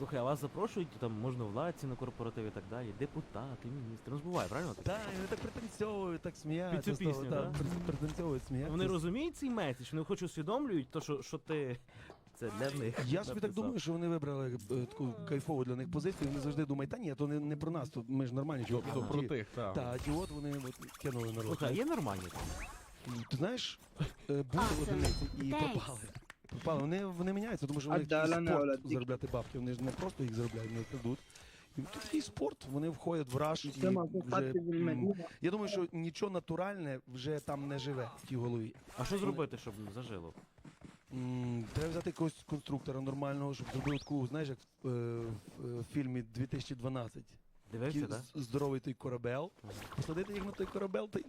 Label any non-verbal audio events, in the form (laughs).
Слухай, а вас запрошують там можновладці на корпоратив і так далі, депутати, міністри. Ну ж буває, правильно? Так, і вони так пританцьовують, так сміються. Цю пісню, да? Пританцьовують, сміються. Вони розуміють цей меседж, вони хоч усвідомлюють, то, що, що ти. (laughs) Це для них. Я собі так написав. думаю, що вони вибрали е, таку кайфову для них позицію. Вони завжди думають, та ні, то не, не про нас, то ми ж нормальні чуваки. Тобто про тих, так. Та, ті от вони от, кинули народ. Слухай, а є нормальні там? Ти знаєш, е, були Awesome. одиниці і Thanks. пропали. Пропали. Вони, вони міняються, тому що вони Аддала спорт заробляти бабки. Вони ж не просто їх заробляють, вони крадуть. І тут такий спорт, вони входять в раш і Система вже, окупації м. Я думаю, що нічого натуральне вже там не живе в тій голові. А що зробити, щоб зажило? М, Треба взяти якогось конструктора нормального, щоб зробив таку, знаєш, як в, е, в, е, фільмі 2012. Дивився, Такий так? з- здоровий той корабел. Посадити їх на той корабел та й